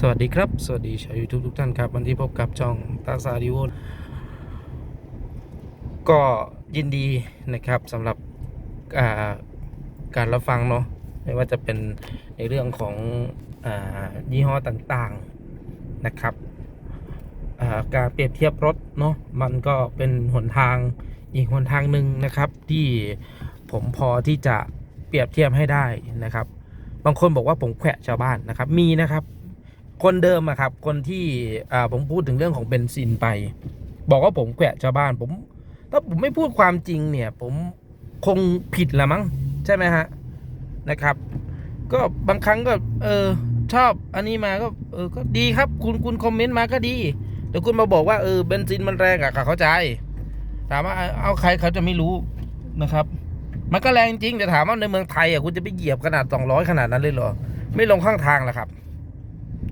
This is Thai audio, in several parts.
สวัสดีครับ สวัสดีชาว YouTube ทุกท่านครับ วันที่พบกับช่องตาซาดิโอก็ยินดีนะครับสำหรับาการรับฟังเนาะไม่ว่าจะเป็นในเรื่องของอยี่ห้อต่างๆนะครับาการเปรียบเทียบรถเนาะมันก็เป็นหนทางอีกหนทางหนึ่งนะครับ ที่ผมพอที่จะเปรียบเทียบให้ได้นะครับ บางคนบอกว่าผมแขวะชาวบ้านนะครับ มีนะครับ คนเดิมอะครับ คนที่ผมพูดถึงเรื่องของเบนซินไป บอกว่าผมแขวะชาวบ้าน ผม ถ้าผมไม่พูดความจริงเนี่ย ผมคงผิดละมั้งใช่ไหมฮะนะครับ ก็บางครั้งก็ เออ ชอบอันนี้มาก็เออก็ดีครับ คุณคุณคอมเมนต์มาก็ดีแต่คุณมาบอกว่าเออเบนซินมันแรงอะค่ะเข้าใจถามว่าเอาใครเขาจะไม่รู้นะครับ มันก็แรงจริงแต่ถามว่าในเมืองไทยอะคุณจะไปเหยียบขนาดสองร้อยขนาดนั้นเลยเหรอ ไม่ลงข้างทางหรอครับ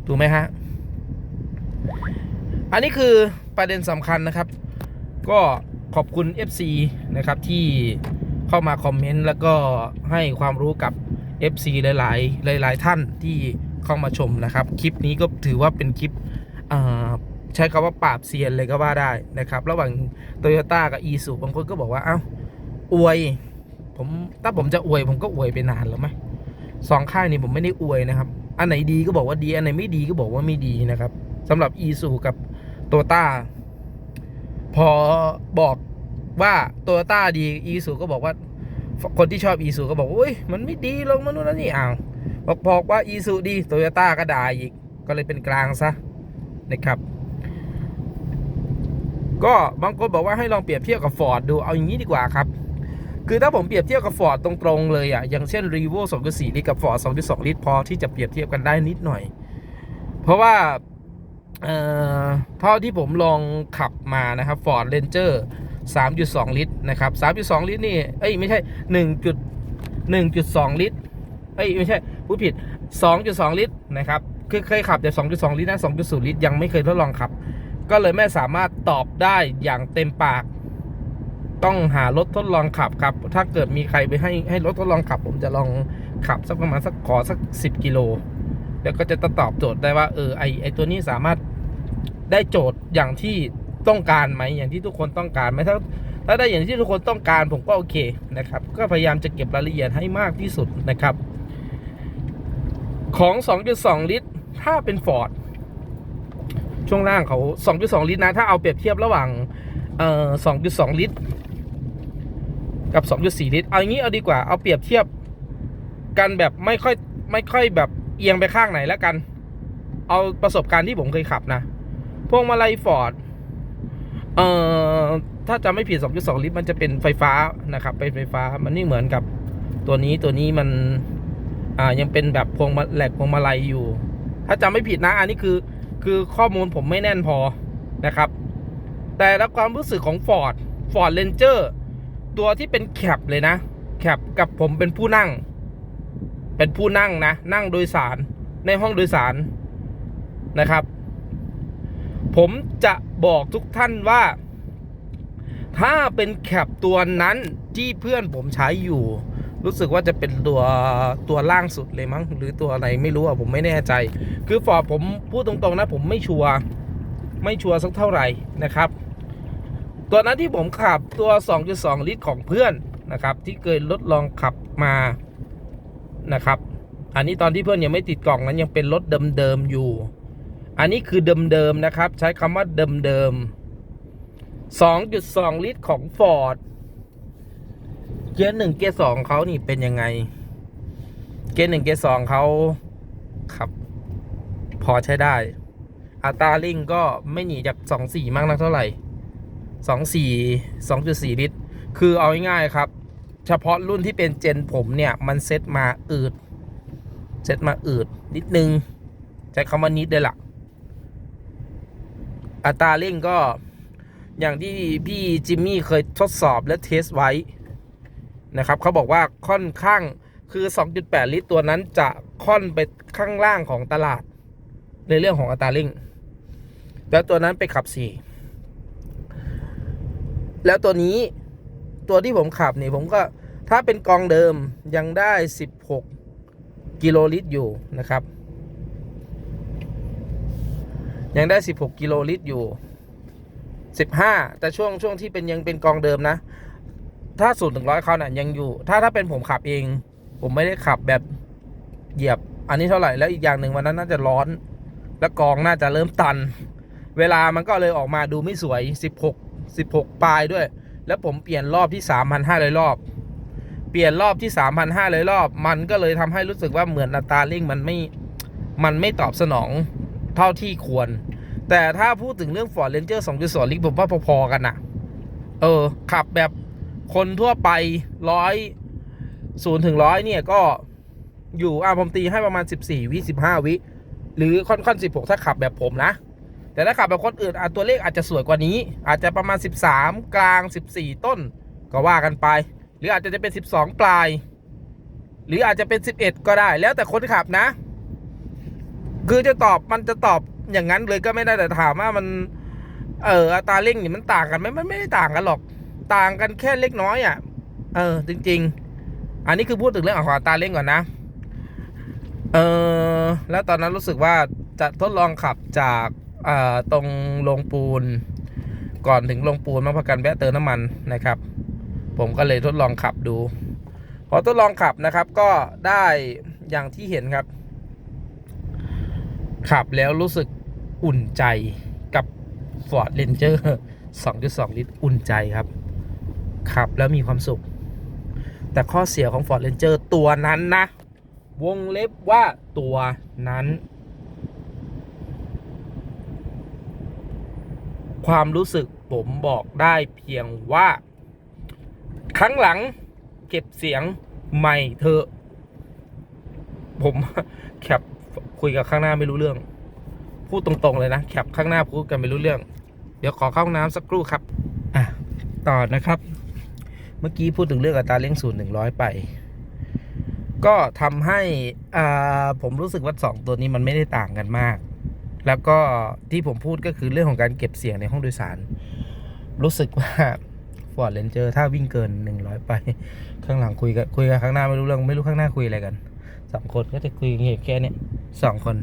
ถูกไหมฮะ อันนี้คือประเด็นสำคัญนะครับ ก็ขอบคุณ FC นะครับที่เข้ามาคอมเมนต์แล้วก็ให้ความรู้กับ FC หลาย ๆ หลาย ๆ ท่านที่เข้ามาชมนะครับ คลิปนี้ก็ถือว่าเป็นคลิปใช้คำว่าปราบเซียนเลยก็ว่าได้นะครับ ระหว่าง Toyota กับ i s u บางคนก็บอกว่า เอ้า อวย ผมถ้าผมจะอวยผมก็อวยไปนานแล้วไหมสองค่ายนี้ผมไม่ได้อวยนะครับ อันไหนดีก็บอกว่าดี อันไหนไม่ดีก็บอกว่าไม่ดีนะครับสำหรับ e ีซูกับโตต้าพอบอกว่าโตต้าดี e ีซูก็บอกว่า คนที่ชอบ e ีซูก็บอกว่าอุ้ยมันไม่ดีลงมานู่นนั่นนี่อ้าวบอกบอกว่า e ีซูดีโตโยต้าก็ด่าอีก ก็เลยเป็นกลางซะนะครับ ก็บางคนบอกว่าให้ลองเปรียบเทียบกับฟอร์ดดูเอาอย่างนี้ดีกว่าครับ คือถ้าผมเปรียบเทียบกับฟอร์ดตรงๆเลยอะอย่างเช่น r e v o 2.4ลิตรกับฟอร์ด2.2ลิตรพอที่จะเปรียบเทียบกันได้นิดหน่อย เพราะว่าเอ่อเท่าที่ผมลองขับมานะครับ Ford Ranger 3.2ลิตรนะครับ3.2ลิตรนี่เอ้ยไม่ใช่ 1. 1.2ลิตรเอ้ยไม่ใช่พูดผิด2.2ลิตรนะครับคือเคยขับแต่2.2ลิตรนะ2.0ลิตรยังไม่เคยทดลองขับ ก็เลยไม่สามารถตอบได้อย่างเต็มปาก ต้องหารถทดลองขับครับ ถ้าเกิดมีใครไปให้ให้รถทดลองขับ ผมจะลองขับสักประมาณสักขอสักสิบกิโล แล้วก็จะตอบโจทย์ได้ว่าเออไอไอตัวนี้สามารถได้โจทย์อย่างที่ต้องการไหมอย่างที่ทุกคนต้องการไหมถ้าถ้าได้อย่างที่ทุกคนต้องการผมก็โอเคนะครับ ก็พยายามจะเก็บรายละเอียดให้มากที่สุดนะครับ ของ 2.2 ลิตร ถ้าเป็นฟอร์ดช่วงล่างเขา 2.2 ลิตรนะ ถ้าเอาเปรียบเทียบระหว่างเอ่อ2.2 ลิตร กับ 2.4 ลิตร เอาอย่างนี้เอาดีกว่า เอาเปรียบเทียบกันแบบไม่ค่อยไม่ค่อยแบบเอียงไปข้างไหนแล้วกัน เอาประสบการณ์ที่ผมเคยขับนะ พวงมาลัยฟอร์ด เอ่อ ถ้าจะไม่ผิด 2.2 ลิตร มันจะเป็นไฟฟ้านะครับ เป็นไฟฟ้า มันไม่เหมือนกับตัวนี้ ตัวนี้มัน อ่า ยังเป็นแบบพวงมาแหลกพวงมาลัยอยู่ ถ้าจำไม่ผิดนะ อันนี้คือ คือข้อมูลผมไม่แน่นพอนะครับ แต่แล้วความรู้สึกของ Ford Ford Ranger ตัวที่เป็นแคปเลยนะแคปกับผมเป็นผู้นั่ง เป็นผู้นั่งนะ นั่งโดยสารในห้องโดยสารนะครับ ผมจะบอกทุกท่านว่า ถ้าเป็นแคปตัวนั้นที่เพื่อนผมใช้อยู่ รู้สึกว่าจะเป็นตัวตัวล่างสุดเลยมั้ง หรือตัวอะไรไม่รู้อะผมไม่แน่ใจ คือฟอร์ผมพูดตรงๆนะ ผมไม่ชัวร์ไม่ชัวร์สักเท่าไหร่นะครับ ตัวนั้นที่ผมขับตัว 2.2 ลิตรของเพื่อนนะครับ ที่เคยทดลองขับมานะครับ อันนี้ตอนที่เพื่อนยังไม่ติดกล่องนั้นยังเป็นรถเดิมๆอยู่ อันนี้คือเดิมๆนะครับ ใช้คำว่าเดิมๆ2.2 ลิตรของ Ford เกียร์หนึ่งเกียร์สองเขานี่เป็นยังไง เกียร์หนึ่งเกียร์สองเขาขับ พอใช้ได้อัตราเร่งก็ไม่หนีจาก2.4มากนักเท่าไหร่ 2.4 2.4 ลิตร คือเอาง่ายๆครับ เฉพาะรุ่นที่เป็นเจนผมเนี่ย มันเซ็ตมาอืด เซ็ตมาอืด นิดนึง ใช้คำว่านิดเลยล่ะ อัตราเร่งก็อย่างที่พี่จิมมี่เคยทดสอบและเทสไว้นะครับเขาบอกว่าค่อนข้างคือ 2.8 ลิตรตัวนั้นจะค่อนไปข้างล่างของตลาด ในเรื่องของอัตราเร่ง แล้วตัวนั้นไปขับ 4 แล้วตัวนี้ตัวที่ผมขับนี่ผมก็ถ้าเป็นกองเดิมยังได้ 16 กิโลลิตรอยู่นะครับ ยังได้ 16 กิโลลิตรอยู่ 15 แต่ช่วงช่วงที่เป็นยังเป็นกองเดิมนะ ถ้าศูนย์ถึงร้อยเขาเนี่ยยังอยู่ ถ้าถ้าเป็นผมขับเอง ผมไม่ได้ขับแบบเหยียบ อันนี้เท่าไหร่แล้วอีกอย่างหนึ่งวันนั้นน่าจะร้อน และกองน่าจะเริ่มตัน เวลามันก็เลยออกมาดูไม่สวย 16 16 ปลายด้วย แล้วผมเปลี่ยนรอบที่ 3,500 รอบ เปลี่ยนรอบที่ 3,500 รอบ มันก็เลยทำให้รู้สึกว่าเหมือนอัตราเร่งมันไม่ มันไม่ตอบสนองเท่าที่ควร แต่ถ้าพูดถึงเรื่อง Ford Ranger 2.2ลิกผมว่าพอๆกันนะเออ ขับแบบคนทั่วไปร้อยศูนย์ถึงร้อยเนี่ยก็อยู่อะผมตีให้ประมาณ 14 วิ 15 วิ หรือค่อนค่อน16 ถ้าขับแบบผมนะ แต่ถ้าขับแบบคนอื่นอะตัวเลขอาจจะสวยกว่านี้ อาจจะประมาณ 13 กลาง 14 ต้นก็ว่ากันไป หรืออาจจะเป็น 12 ปลาย หรืออาจจะเป็น 11 ก็ได้ แล้วแต่คนขับนะ คือจะตอบมันจะตอบอย่างนั้นเลยก็ไม่ได้แต่ถามว่ามัน เอออัตราเร่งนี่มันต่างกันไหมมันไม่ได้ต่างกันหรอก ต่างกันแค่เล็กน้อยอะ เออ จริง ๆ อันนี้คือพูดถึงเรื่องของอัตราเร่งก่อนนะ เออแล้วตอนนั้นรู้สึกว่าจะทดลองขับจาก ตรงโรงปูน ก่อนถึงโรงปูนมาพักกันแวะเติมน้ำมันนะครับ ผมก็เลยทดลองขับดู พอทดลองขับนะครับ ก็ได้อย่างที่เห็นครับ ขับแล้วรู้สึกอุ่นใจกับ Ford Ranger 2.2 ลิตรอุ่นใจครับ ขับแล้วมีความสุข แต่ข้อเสียของ Ford Ranger ตัวนั้นนะ วงเล็บว่าตัวนั้น ความรู้สึกผมบอกได้เพียงว่า ครั้งหลังเก็บเสียงใหม่เถอะผมแคปคุยกับข้างหน้าไม่รู้เรื่อง พูดตรงๆเลยนะแคปข้างหน้าพูดกันไม่รู้เรื่อง เดี๋ยวขอเข้าห้องน้ำสักครู่ครับอะต่อนะครับ เมื่อกี้พูดถึงเรื่องอัตราเร่งศูนย์หนึ่งร้อยไป ก็ทำให้อ่าผมรู้สึกว่าสองตัวนี้มันไม่ได้ต่างกันมาก แล้วก็ที่ผมพูดก็คือเรื่องของการเก็บเสียงในห้องโดยสาร รู้สึกว่า Ford Ranger ถ้าวิ่งเกิน 100 ไป ข้างหลังคุยกันคุยกันข้างหน้าไม่รู้เรื่องไม่รู้ข้างหน้าคุยอะไรกันสองคนก็จะคุยกันแค่เนี้ยสองคน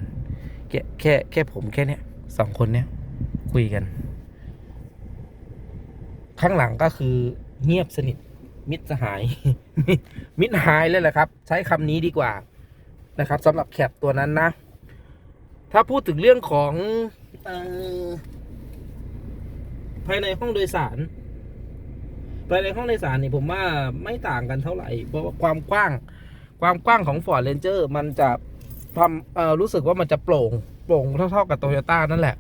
แค่แค่แค่ผมแค่เนี้ยสองคนเนี้ยคุยกัน ข้างหลังก็คือเงียบสนิทมิตรสหาย มิตรหายเลยแหละครับ ใช้คำนี้ดีกว่านะครับสำหรับแคปตัวนั้นนะ ถ้าพูดถึงเรื่องของเออภายในห้องโดยสาร ภายในห้องโดยสารนี่ผมว่าไม่ต่างกันเท่าไหร่เพราะว่าความกว้าง ความกว้างของ Ford Ranger มันจะทำเอ่อรู้สึกว่ามันจะโปร่ง โปร่งเท่าๆกับโตโยต้านั่นแหละ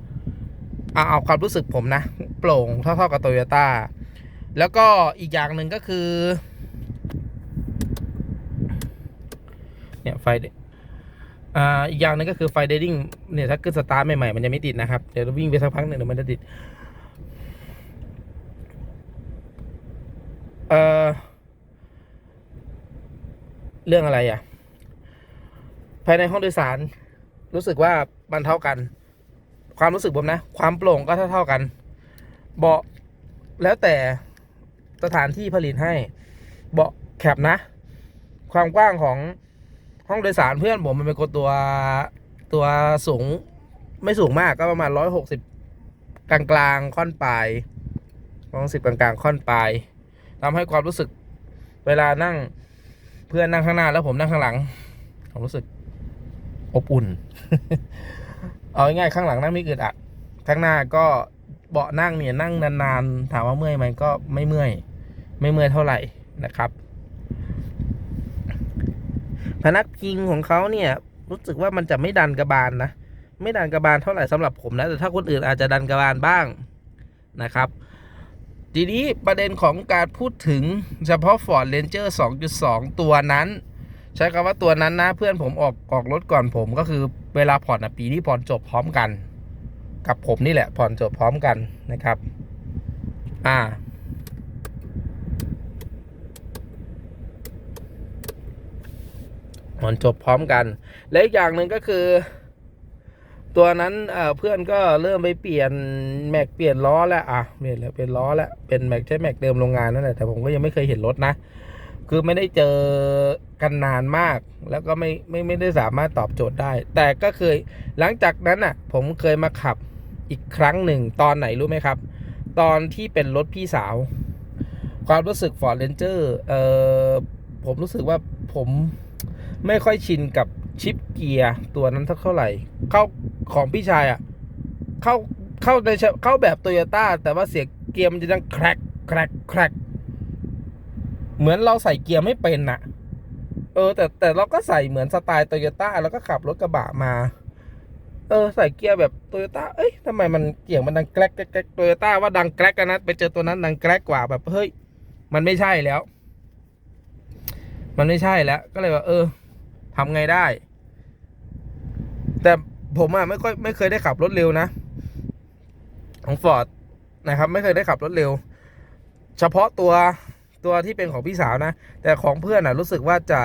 เอาเอาความรู้สึกผมนะ โปร่งเท่าๆกับโตโยต้าแล้วก็อีกอย่างหนึ่งก็คือ เนี่ยไฟเด อ่าอีกอย่างหนึงก็คือไฟเดดิ้งเนี่ยถ้าขึ้นสตาร์ทใหม่ๆมันจะไม่ติดนะครับ เดี๋ยวเราวิ่งไปสักพักหนึ่งเดี๋ยวมันจะติดเอ่อเรื่องอะไรอะ ภายในห้องโดยสาร รู้สึกว่ามันเท่ากัน ความรู้สึกผมนะ ความโปร่งก็เท่าเท่ากัน เบาะแล้วแต่สถานที่ผลิตให้ เบาะแคบนะ ความกว้างของ ห้องโดยสารเพื่อนผมมันเป็นคนตัวตัวสูง ไม่สูงมากก็ประมาณร้อยหกสิบกลางกลางค่อนปลายร้อยสิบกลางกลางค่อนปลายทำให้ความรู้สึกเวลานั่งเพื่อนนั่งข้างหน้าแล้วผมนั่งข้างหลังผมรู้สึกอบอุ่น เอาง่ายๆข้างหลังนั่งไม่อึดอัดข้างหน้าก็เบาะนั่งเนี่ยนั่งนานๆถามว่าเมื่อยไหมก็ไม่เมื่อย ไม่เมื่อยเท่าไหร่นะครับ พนักพิงของเขาเนี่ยรู้สึกว่ามันจะไม่ดันกระบาลนะไม่ดันกระบาลเท่าไหร่สำหรับผมนะแต่ถ้าคนอื่นอาจจะดันกระบาลบ้างนะครับ ทีนี้ประเด็นของการพูดถึงเฉพาะ Ford Ranger 2.2 ตัวนั้น ใช้คำว่าตัวนั้นนะเพื่อนผมออกออกรถก่อนผมก็คือเวลาผ่อนนะปีที่ผ่อนจบพร้อมกัน กับผมนี่แหละผ่อนจบพร้อมกันนะครับ อ่า มันจบพร้อมกัน และอีกอย่างหนึ่งก็คือ ตัวนั้นเพื่อนก็เริ่มไปเปลี่ยนแม็กเปลี่ยนล้อแล้วอะเปลี่ยนแล้วเป็นล้อแล้วเป็นแม็กใช้แม็กเดิมโรงงานนั่นแหละแต่ผมก็ยังไม่เคยเห็นรถนะคือไม่ได้เจอกันนานมาก แล้วก็ไม่ไม่ไม่ได้สามารถตอบโจทย์ได้ แต่ก็เคยหลังจากนั้นอะ ผมเคยมาขับอีกครั้งหนึ่งตอนไหนรู้ไหมครับ ตอนที่เป็นรถพี่สาว ความรู้สึก Ford Ranger เอ่อผมรู้สึกว่าผม ไม่ค่อยชินกับชิปเกียร์ตัวนั้นเท่าไหร่ เข้าของพี่ชายอะ่ะ เข้าเข้าในเข้าแบบโตโยต้าแต่ว่าเสียงเกียร์มันจะดังแครกแครกแครกเหมือนเราใส่เกียร์ไม่เป็นน่ะ เออ แต่แต่เราก็ใส่เหมือนสไตล์โตโยต้าแล้วก็ขับรถกระบะมา เออ ใส่เกียร์แบบโตโยต้าเอ้ยทำไมมันเกียร์มันดังแกรกแกรกโตโยต้าว่าดังแกรกกันนะไปเจอตัวนั้นดังแกรกกว่าแบบเฮ้ย มันไม่ใช่แล้ว มันไม่ใช่แล้ว ก็เลยว่า เออ ทำไงได้ แต่ผมอะไม่ค่อยไม่เคยได้ขับรถเร็วนะ ของฟอร์ดนะครับ ไม่เคยได้ขับรถเร็ว เฉพาะตัวตัวที่เป็นของพี่สาวนะ แต่ของเพื่อนอะรู้สึกว่าจะ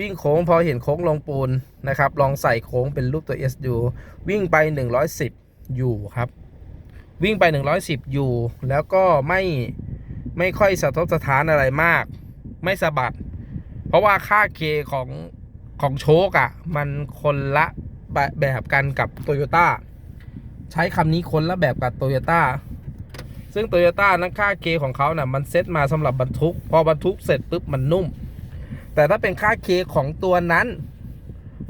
วิ่งโค้งพอเห็นโค้งลงปูนนะครับ ลองใส่โค้งเป็นรูปตัว S ดูวิ่งไป 110อยู่ครับ วิ่งไป 110อยู่ แล้วก็ไม่ไม่ค่อยสะทกสะท้านอะไรมาก ไม่สะบัด เพราะว่าค่าเคของ ของโชคอะ่ะ มันคนละแบบกันกับโตโยต้าใช้คำนี้คนละแบบกับโตโยต้าซึ่งโตโยต้านั้นค่าเคของเขานะ่ะมันเซตมาสำหรับบรรทุก พอบรรทุกเสร็จปุ๊บมันนุ่ม แต่ถ้าเป็นค่าเคของตัวนั้น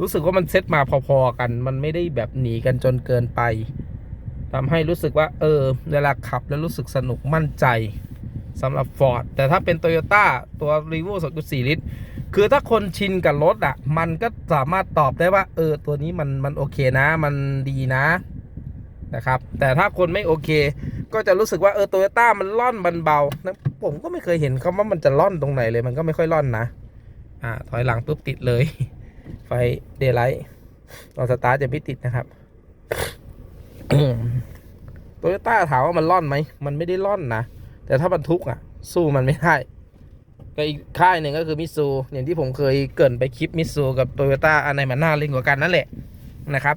รู้สึกว่ามันเซตมาพอๆกัน มันไม่ได้แบบหนีกันจนเกินไปทำให้รู้สึกว่า เออ เวลาขับแล้วรู้สึกสนุกมั่นใจ สำหรับ Ford แต่ถ้าเป็น Toyota ตัว r e v o 2.4 ลิตร คือถ้าคนชินกับรถอะ มันก็สามารถตอบได้ว่า เออ ตัวนี้มันมันโอเคนะ มันดีนะนะครับ แต่ถ้าคนไม่โอเค ก็จะรู้สึกว่าเออโตโยต้ามันล่อนมันเบานะผมก็ไม่เคยเห็นคำว่ามันจะล่อนตรงไหนเลยมันก็ไม่ค่อยล่อนนะ อ่า ถอยหลังปุ๊บติดเลย ไฟเดย์ไลท์ตอนสตาร์ทจะไม่ติดนะครับโตโยต้าถามว่ามันล่อนไหม มันไม่ได้ล่อนนะ แต่ถ้าบรรทุกอะ สู้มันไม่ได้ก็อีกค่ายหนึ่งก็คือมิซูอย่างที่ผมเคยเกินไปคลิปมิซูกับโตโยต้าอันไหนมันน่าเล่นกว่ากันนั่นแหละนะครับ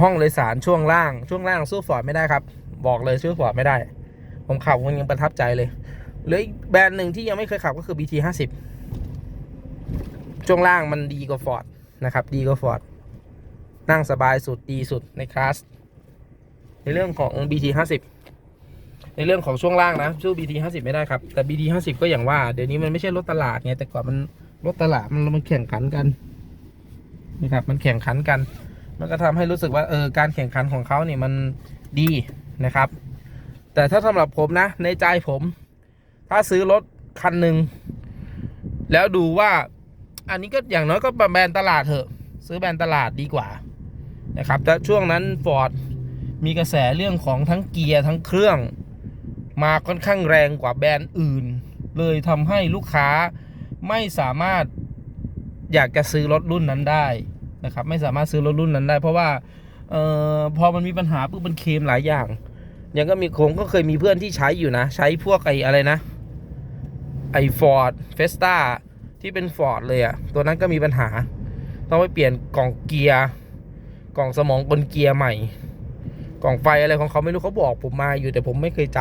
ห้องโดยสารช่วงล่างช่วงล่างสู้ฟอร์ดไม่ได้ครับ บอกเลยสู้ฟอร์ดไม่ได้ ผมขับมันยังประทับใจเลยเหลืออีกแบรนด์หนึ่งที่ยังไม่เคยขับก็คือ BT 50ช่วงล่างมันดีกว่าฟอร์ดนะครับ ดีกว่าฟอร์ดนั่งสบายสุดดีสุดในคลาส ในเรื่องของ BT 50ในเรื่องของช่วงล่างนะสู้ BT 50ไม่ได้ครับ แต่ BT 50ก็อย่างว่า เดี๋ยวนี้มันไม่ใช่รถตลาดไงแต่ก่อนมันรถตลาดมันมันแข่งขันกันนะครับมันแข่งขันกัน มันก็ทำให้รู้สึกว่าเออการแข่งขันของเขาเนี่ยมันดีนะครับ แต่ถ้าสำหรับผมนะ ในใจผม ถ้าซื้อรถคันหนึ่งแล้วดูว่าอันนี้ก็อย่างน้อยก็แบรนด์ตลาดเถอะ ซื้อแบรนด์ตลาดดีกว่านะครับแต่ช่วงนั้นฟอร์ด มีกระแสเรื่องของทั้งเกียร์ทั้งเครื่อง มาค่อนข้างแรงกว่าแบรนด์อื่น เลยทำให้ลูกค้าไม่สามารถอยากจะซื้อรถรุ่นนั้นได้นะครับไม่สามารถซื้อรถรุ่นนั้นได้ เพราะว่าเออพอมันมีปัญหาปุ๊บมันเคมหลายอย่างย่างก็มีผมก็เคยมีเพื่อนที่ใช้อยู่นะ ใช้พวกไอ้อะไรนะไอ้ฟอร์ดเฟสต้าที่เป็นฟอร์ดเลยอะตัวนั้นก็มีปัญหา ต้องไปเปลี่ยนกล่องเกียร์กล่องสมองบนเกียร์ใหม่ กล่องไฟอะไรของเขาไม่รู้เขาบอกผมมาอยู่แต่ผมไม่เคยจ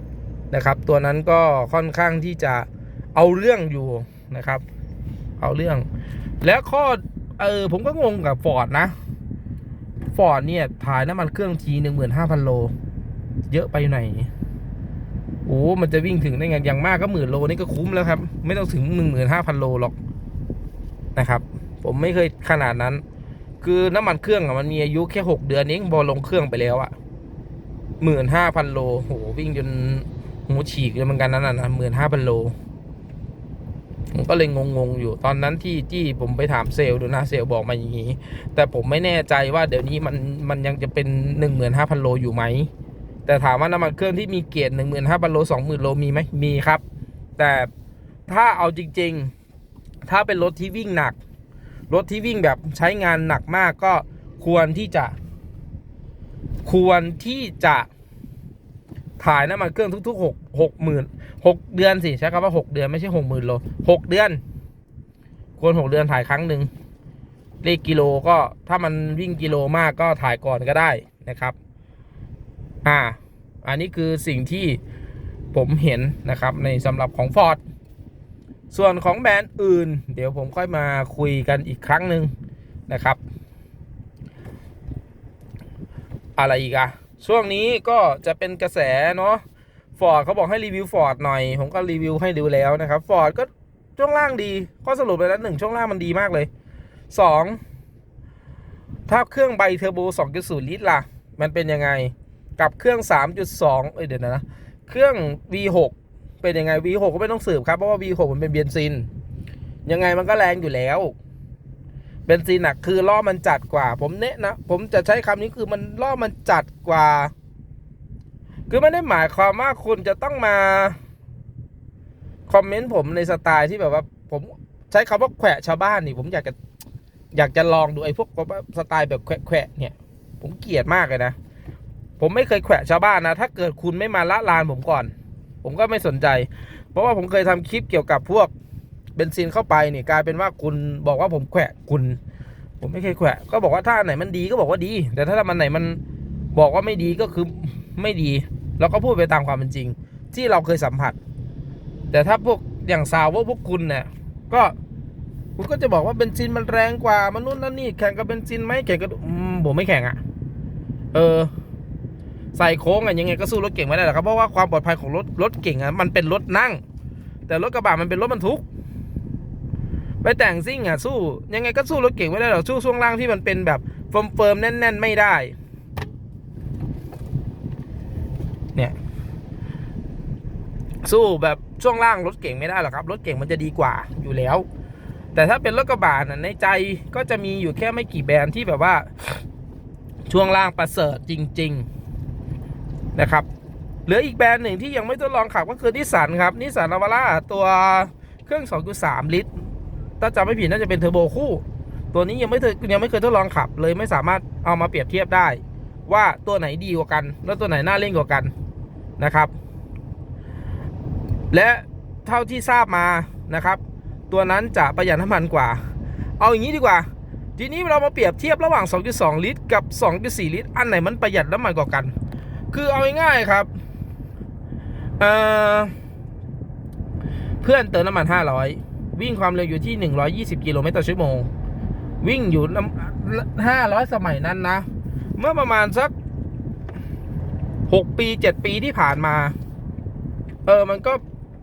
ำนะครับ ตัวนั้นก็ค่อนข้างที่จะเอาเรื่องอยู่นะครับ เอาเรื่อง แล้วข้อเออผมก็งงกับฟอร์ดนะฟอร์ดเนี่ยถ่ายน้ำมันเครื่องทีหนึ่งหมื่นห้าพันโล เยอะไปไหนอยโอ้มันจะวิ่งถึงได้ไงอย่างมากก็หมื่นโลนี่ก็คุ้มแล้วครับ ไม่ต้องถึงหนึ่งหมื่นห้าพันโลหรอกนะครับ ผมไม่เคยขนาดนั้น คือน้ำมันเครื่องอะมันมีอายุแค่หกเดือนเองบอลงเครื่องไปแล้วอะหมื่นห้าพันโลโหวิ่งจนหูฉีกเลยเหมือนกันนั่นน่ะหมื่นห้าพันโลผมก็เลยงงๆอยู่ตอนนั้นที่ที่ผมไปถามเซลล์ดูนะเซลล์บอกมาอย่างนี้ แต่ผมไม่แน่ใจว่าเดี๋ยวนี้มันมันยังจะเป็นหนึ่งหมื่นห้าพันโลอยู่ไหมแต่ถามว่าน้ำมันเครื่องที่มีเกรดหนึ่งหมื่นห้าพันโลสองหมื่นโลมีไหมมีครับ แต่ถ้าเอาจริง ๆ ถ้าเป็นรถที่วิ่งหนัก รถที่วิ่งแบบใช้งานหนักมากก็ควรที่จะ ควรที่จะถ่ายน้ำมันเครื่องทุกๆหกหกหมื่นหกเดือนสิใช้คำว่าหกเดือนไม่ใช่หกหมื่นโลหกเดือน ควรหกเดือนถ่ายครั้งหนึ่งเลขกิโลก็ถ้ามันวิ่งกิโลมากก็ถ่ายก่อนก็ได้นะครับ อ่า อันนี้คือสิ่งที่ผมเห็นนะครับในสำหรับของ Ford ส่วนของแบรนด์อื่น เดี๋ยวผมค่อยมาคุยกันอีกครั้งหนึ่งนะครับ อะไรอีกอะช่วงนี้ก็จะเป็นกระแสเนาะฟอร์ดเขาบอกให้รีวิวฟอร์ดหน่อย ผมก็รีวิวให้ดูแล้วนะครับฟอร์ดก็ช่วงล่างดีข้อสรุปเลยนะหนึ่งช่วงล่างมันดีมากเลยสองถ้าเครื่องไบเทอร์โบ 2.0 ลิตรล่ะ มันเป็นยังไง กับเครื่อง 3.2 เอ้ยเดี๋ยวนะ เครื่อง V6 เป็นยังไง V6 ก็ไม่ต้องสืบครับ เพราะว่า V6 มันเป็นเบนซิน ยังไงมันก็แรงอยู่แล้วเบนซินอะคือล้อมันจัดกว่า ผมเนะนะ ผมจะใช้คำนี้คือมันล้อมันจัดกว่า คือไม่ได้หมายความว่าคุณจะต้องมาคอมเมนต์ผมในสไตล์ที่แบบว่า ผมใช้คำว่าแขวะชาวบ้านนี่ ผมอยากจะอยากจะลองดูไอ้พวกสไตล์แบบแขวแขวะเนี่ย ผมเกลียดมากเลยนะ ผมไม่เคยแขวะชาวบ้านนะ ถ้าเกิดคุณไม่มาละลานผมก่อน ผมก็ไม่สนใจ เพราะว่าผมเคยทำคลิปเกี่ยวกับพวกเบนซินเข้าไปนี่กลายเป็นว่าคุณบอกว่าผมแขวะคุณ ผมไม่เคยแขวะก็บอกว่าถ้าไหนมันดีก็บอกว่าดี แต่ถ้ามันไหนมันบอกว่าไม่ดีก็คือไม่ดีเราก็พูดไปตามความเป็นจริง ที่เราเคยสัมผัส แต่ถ้าพวกอย่างสาวว่าพวกคุณเนี่ยก็คุณก็จะบอกว่าเบนซินมันแรงกว่ามันนู่นนั่นนี่แข่งกับเบนซินไหมแข่งกับผมไม่แข่งอะ่ะ เออ ใส่โค้งอะยังไงก็สู้รถเก่งไม่ได้หรอกครับเพราะว่าความปลอดภัยของรถรถเก่งอะมันเป็นรถนั่ง แต่รถกระบะมันเป็นรถบรรทุกไปแต่งซิ่งอะสู้ ยังไงก็สู้รถเก่งไม่ได้หรอกสู้ช่วงล่างที่มันเป็นแบบเฟิร์มเฟิร์มๆแน่น ๆ ไม่ได้ เนี่ยสู้แบบช่วงล่างรถเก่งไม่ได้หรอกครับ รถเก่งมันจะดีกว่าอยู่แล้ว แต่ถ้าเป็นรถกระบะน่ะในใจก็จะมีอยู่แค่ไม่กี่แบรนด์ที่แบบว่า ช่วงล่างประเสริฐจริง ๆ นะครับเหลืออีกแบรนด์หนึ่งที่ยังไม่ทดลองขับก็คือนิสสันครับนิสสันนาวาร่าตัวเครื่อง 2.3 ลิตร ถ้าจำไม่ผิดน่าจะเป็นเทอร์โบคู่ ตัวนี้ยังไม่เคยยังไม่เคยทดลองขับ เลยไม่สามารถเอามาเปรียบเทียบได้ ว่าตัวไหนดีกว่ากัน แล้วตัวไหนน่าเล่นกว่ากันนะครับ และเท่าที่ทราบมานะครับ ตัวนั้นจะประหยัดน้ำมันกว่า เอาอย่างนี้ดีกว่า ทีนี้เรามาเปรียบเทียบระหว่าง 2.2 ลิตร กับ 2.4 ลิตร อันไหนมันประหยัดน้ำมันกว่ากัน คือเอาง่ายๆครับเเพื่อนเติมน้ำมัน 500 วิ่งความเร็วอยู่ที่ 120 กิโลเมตรต่อชั่วโมง วิ่งอยู่น้ำ500 สมัยนั้นนะ เมื่อประมาณสัก 6 ปี 7 ปีที่ผ่านมา เออ มันก็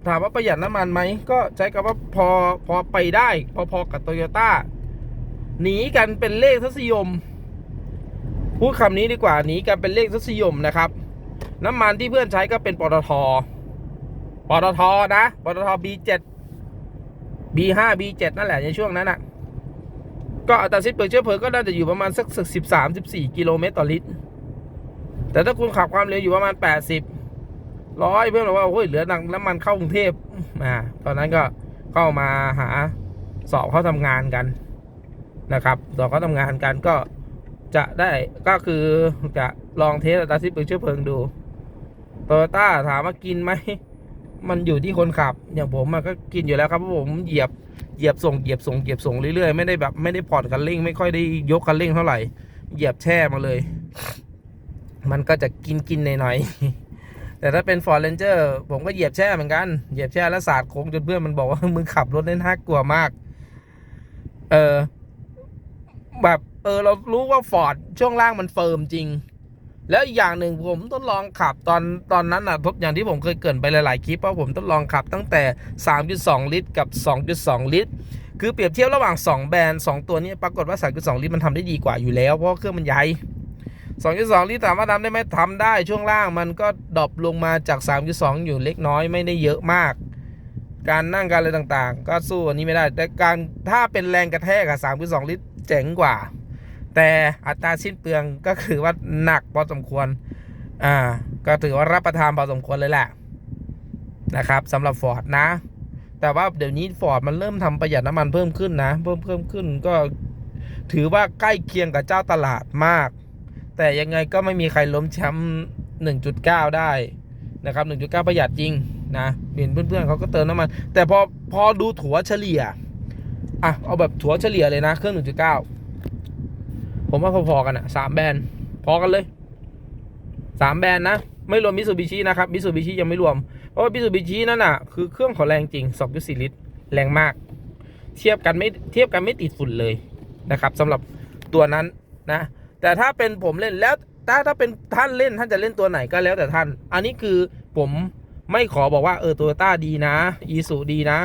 ถามว่าประหยัดน้ำมันไหม ก็ใช้คำว่าพอพอไปได้ พอๆกับโตโยต้าหนีกันเป็นเลขทศนิยม พูดคำนี้ดีกว่าหนีกันเป็นเลขทศยมนะครับ น้ำมันที่เพื่อนใช้ก็เป็นปตทปตทนะปตท B7 B5 B7 นั่นแหละในช่วงนั้นน่ะ ก็อัตราสิ้นเปลืองเชื้อเพลิงก็น่าจะอยู่ประมาณสักสิบสามสิบสี่กิโลเมตรต่อลิตร แต่ถ้าคุณขับความเร็วอยู่ประมาณแปดสิบร้อยเพื่อนบอกว่าโอ้ยเหลือน้ำมันเข้ากรุงเทพอ่าตอนนั้นก็เข้ามาหาสอบเข้าทำงานกันนะครับ สอบเข้าทำงานกันก็ จะได้ก็คือจะลองเทสอัตราสิ้นเปลืองเชื้อเพลิงดูโตโยต้าถามว่ากินไหม มันอยู่ที่คนขับ อย่างผมมันก็กินอยู่แล้วครับเพราะผมเหยียบเหยียบส่งเหยียบส่งเหยียบส่งเรื่อยๆ ไม่ได้แบบไม่ได้ผ่อนคันเร่ง ไม่ค่อยได้ยกคันเร่งเท่าไหร่ เหยียบแช่มาเลย มันก็จะกินกินหน่อยๆ แต่ถ้าเป็น Ford Ranger ผมก็เหยียบแช่เหมือนกัน เหยียบแช่แล้วสาดโค้งจนเพื่อนมันบอกว่ามึงขับรถได้น่ากลัวมาก เออแบบ ออเรารู้ว่า Ford ช่วงล่างมันเฟิร์มจริง แล้วอีกอย่างหนึ่งผมทดลองขับตอนตอนนั้นอะทดอย่างที่ผมเคยเกินไปหลายๆคลิปเพราผมทดลองขับตั้งแต่ 3.2 ลิตร กับ 2.2 ลิตร คือเปรียบเทียบระหว่าง 2 แบรนด์2ตัวนี้ปรากฏว่า 3.2 ลิตรมันทำได้ดีกว่าอยู่แล้วเพราะเครื่องมันใหญ่2.2 ลิตรถามว่าทำได้ไหมทำได้ช่วงล่างมันก็ดรอปลงมาจาก 3.2 อยู่เล็กน้อยไม่ได้เยอะมาก การนั่งการอะไรต่างๆ ก็สู้อันนี้ไม่ได้ แต่การถ้าเป็นแรงกระแทกอะ3.2 ลิตรเจ๋งกว่า แต่อัตราสิ้นเปลืองก็คือว่าหนักพอสมควร อ่า ก็ถือว่ารับประทานพอสมควรเลยแหละนะครับสำหรับฟอร์ดนะ แต่ว่าเดี๋ยวนี้ฟอร์ดมันเริ่มทำประหยัดน้ำมันเพิ่มขึ้นนะ เพิ่มเพิ่มขึ้นก็ถือว่าใกล้เคียงกับเจ้าตลาดมาก แต่ยังไงก็ไม่มีใครล้มแชมป์1.9 ได้นะครับ 1.9 ประหยัดจริงนะเห็นเพื่อนๆเขาก็เติมน้ำมัน แต่พอพอดูถัวเฉลี่ย อะ เอาแบบถัวเฉลี่ยเลยนะ เครื่อง 1.9 ผมว่าพอๆกันอะสามแบรนด์พอกันเลยสามแบรนด์นะ ไม่รวมมิสูบิชินะครับมิสูบิชิยังไม่รวม เพราะว่ามิสูบิชินั่นน่ะคือเครื่องของแรงจริง2.4ลิตร แรงมาก เทียบกันไม่เทียบกันไม่ติดฝุ่นเลยนะครับสำหรับตัวนั้นนะ แต่ถ้าเป็นผมเล่นแล้วถ้าถ้าเป็นท่านเล่นท่านจะเล่นตัวไหนก็แล้วแต่ท่าน อันนี้คือผมไม่ขอบอกว่าเออตโยต้าดีนะอีสุดีนะ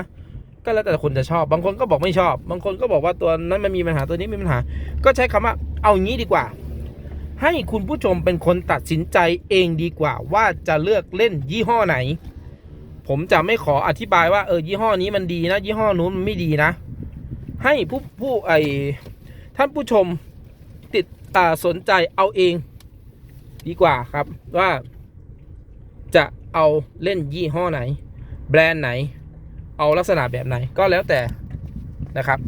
ก็แล้วแต่คนจะชอบ บางคนก็บอกไม่ชอบ บางคนก็บอกว่าตัวนั้นมันมีปัญหาตัวนี้มีปัญหา ก็ใช้คำว่า เอางี้ดีกว่า ให้คุณผู้ชมเป็นคนตัดสินใจเองดีกว่าว่าจะเลือกเล่นยี่ห้อไหน ผมจะไม่ขออธิบายว่าเออยี่ห้อนี้มันดีนะ ยี่ห้อนู้นมันไม่ดีนะ ให้ผู้ผู้ไอท่านผู้ชมติดอ่าสนใจเอาเองดีกว่าครับว่าจะเอาเล่นยี่ห้อไหน แบรนด์ไหน เอาลักษณะแบบไหนก็แล้วแต่นะครับ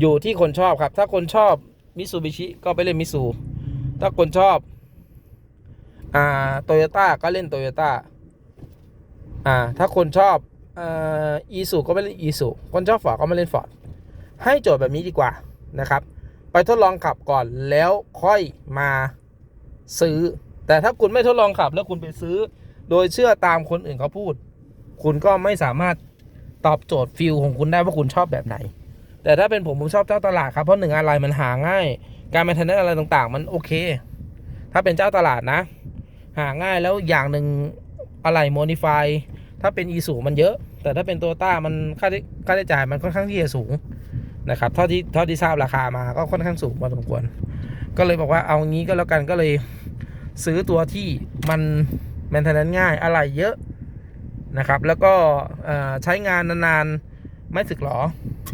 อยู่ที่คนชอบครับ ถ้าคนชอบ มิซูบิชิก็ไปเล่นมิซูถ้าคนชอบอ่าโตโยต้าก็เล่นโตโยต้าอ่าถ้าคนชอบอ่าอีซูก็ไปเล่นอีซูคนชอบฟอร์ดก็มาเล่นฟอร์ดให้โจทย์แบบนี้ดีกว่านะครับ ไปทดลองขับก่อนแล้วค่อยมาซื้อ แต่ถ้าคุณไม่ทดลองขับแล้วคุณไปซื้อ โดยเชื่อตามคนอื่นเขาพูด คุณก็ไม่สามารถตอบโจทย์ฟิลของคุณได้ว่าคุณชอบแบบไหน แต่ถ้าเป็นผมผมชอบเจ้าตลาดครับเพราะหนึ่งอะไรมันหาง่าย การแมนเทนเนอร์อะไรต่างๆ มันโอเค ถ้าเป็นเจ้าตลาดนะ หาง่ายแล้วอย่างหนึ่งอะไรโมดิฟายถ้าเป็นอีสูมันเยอะ แต่ถ้าเป็นโตต้ามันค่าใช้ค่าใช้จ่ายมันค่อนข้างที่จะสูงนะครับเท่าที่เท่าที่ทราบราคามาก็ค่อนข้างสูงพอสมควร ก็เลยบอกว่าเอางี้ก็แล้วกันก็เลยซื้อตัวที่มันแมนเทนเนอร์ง่ายอะไรเยอะนะครับ แล้วก็ใช้งานนานๆ ไม่สึกหรอ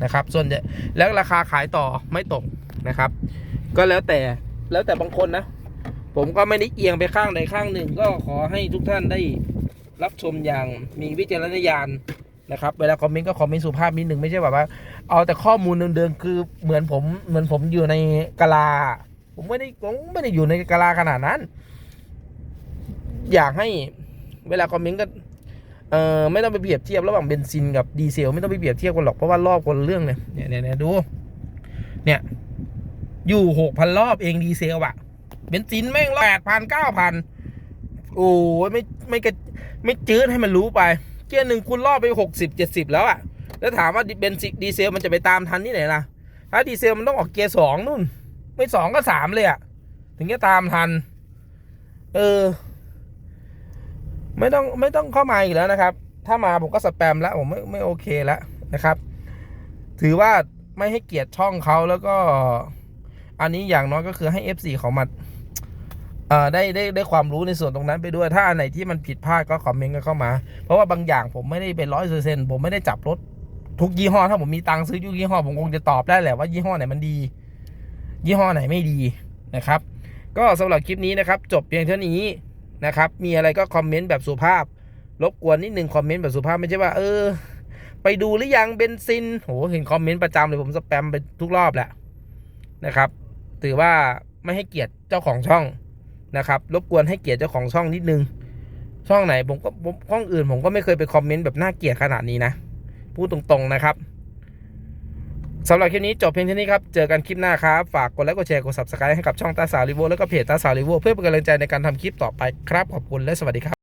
นะครับ ส่วนใหญ่แล้วราคาขายต่อไม่ตกนะครับ ก็แล้วแต่แล้วแต่บางคนนะ ผมก็ไม่ได้เอียงไปข้างใดข้างหนึ่ง ก็ขอให้ทุกท่านได้รับชมอย่างมีวิจารณญาณนะครับเวลาคอมเมนต์ก็คอมเมนต์สุภาพนิดหนึ่งไม่ใช่แบบว่า เอาแต่ข้อมูลเดิมๆคือเหมือนผมเหมือนผมอยู่ในกะลา ผมไม่ได้ผมไม่ได้อยู่ในกะลาขนาดนั้น อยากให้เวลาคอมเมนต์ก็ เอ่อไม่ต้องไปเปรียบเทียบระหว่างเบนซินกับดีเซลไม่ต้องไปเปรียบเทียบกันหรอกเพราะว่ารอบคนเรื่องเลยเนี่ยเนี่ยเนี่ยดู เนี่ยอยู่หกพันรอบเองดีเซลอะเบนซินแม่งแปดพันเก้าพันโอ้ยไม่ไม่กระไม่จืดให้มันรู้ไปเกียร์หนึ่งคุณรอบไปหกสิบเจ็ดสิบแล้วอะแล้วถามว่าเบนซินดีเซลมันจะไปตามทันที่ไหนล่ะถ้าดีเซลมันต้องออกเกียร์สองนู่น ไม่สองก็สามเลยอะถึงจะตามทัน เออ ไม่ต้องไม่ต้องเข้ามาอีกแล้วนะครับ ถ้ามาผมก็สแปมแล้วผมไม่ไม่โอเคแล้วนะครับ ถือว่าไม่ให้เกียรติช่องเขาแล้วก็ อันนี้อย่างน้อยก็คือให้ FC เขามาเอ่อได้ได้ได้ความรู้ในส่วนตรงนั้นไปด้วยถ้าอันไหนที่มันผิดพลาดก็คอมเมนต์กันเข้ามา เพราะว่าบางอย่างผมไม่ได้เป็นร้อยเปอร์เซ็นต์ผมไม่ได้จับรถทุกยี่ห้อถ้าผมมีตังค์ซื้อทุกยี่ห้อผมคงจะตอบได้แหละว่ายี่ห้อไหนมันดี ยี่ห้อไหนไม่ดีนะครับ ก็สำหรับคลิปนี้นะครับ จบเพียงเท่านี้ นะครับ มีอะไรก็คอมเมนต์แบบสุภาพ รบกวนนิดนึงคอมเมนต์แบบสุภาพไม่ใช่ว่า เออ ไปดูหรือยังเบนซินโหเห็นคอมเมนต์ประจำเลยผมสแปมไปทุกรอบแหละนะครับ ถือว่าไม่ให้เกียรติเจ้าของช่องนะครับ รบกวนให้เกียรติเจ้าของช่องนิดนึง ช่องไหนผมก็ช่องอื่นผมก็ไม่เคยไปคอมเมนต์แบบน่าเกลียดขนาดนี้นะ พูดตรงๆนะครับ สำหรับคลิปนี้จบเพียงเท่านี้ครับ เจอกันคลิปหน้าครับ ฝากกดไลค์กดแชร์กด subscribe ให้กับช่องตาสาวรีโวแล้วก็เพจตาสาวรีโวเพื่อเป็นกำลังใจในการทำคลิปต่อไปครับขอบคุณและสวัสดีครับ